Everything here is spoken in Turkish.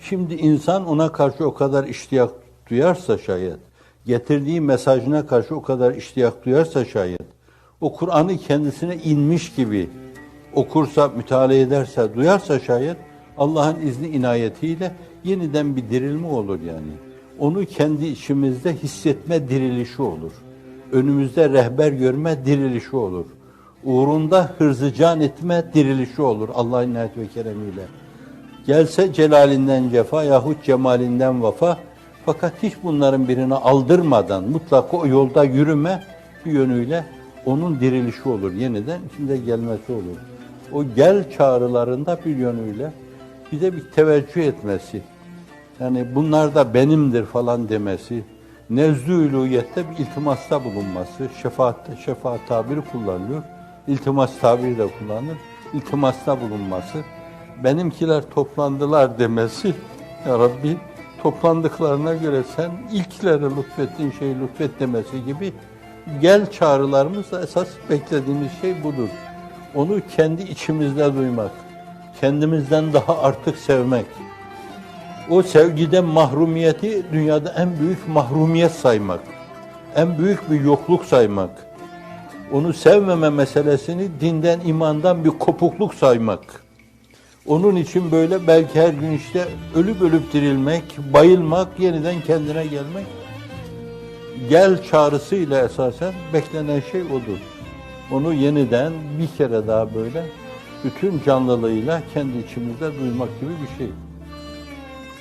Şimdi insan ona karşı o kadar iştiyak duyarsa şayet, getirdiği mesajına karşı o kadar iştiyak duyarsa şayet, o Kur'an'ı kendisine inmiş gibi okursa, müteala ederse, duyarsa şayet Allah'ın izni inayetiyle yeniden bir dirilme olur yani. Onu kendi içimizde hissetme dirilişi olur. Önümüzde rehber görme dirilişi olur. Uğrunda hırzı can etme dirilişi olur Allah'ın inayet ve keremiyle. Gelse celalinden cefa yahut cemalinden vafa fakat hiç bunların birini aldırmadan mutlaka o yolda yürüme bir yönüyle onun dirilişi olur. Yeniden içinde gelmesi olur. O gel çağrılarında bir yönüyle bize bir teveccüh etmesi. Yani bunlar da benimdir falan demesi. Nezdü ülûyette bir iltimasta bulunması. Şefaat, şefaat tabiri kullanılıyor. İltimas tabiri de kullanılır. İltimasta bulunması. Benimkiler toplandılar demesi. Ya Rabbi toplandıklarına göre sen ilklere lütfettiğin şeyi lütfet demesi gibi gel çağrılarımız da esas beklediğimiz şey budur. Onu kendi içimizde duymak, kendimizden daha artık sevmek. O sevgiden mahrumiyeti dünyada en büyük mahrumiyet saymak, en büyük bir yokluk saymak. Onu sevmeme meselesini dinden, imandan bir kopukluk saymak. Onun için böyle belki her gün işte ölüp ölüp dirilmek, bayılmak, yeniden kendine gelmek. Gel çağrısıyla esasen beklenen şey odur. Onu yeniden bir kere daha böyle bütün canlılığıyla kendi içimizde duymak gibi bir şey.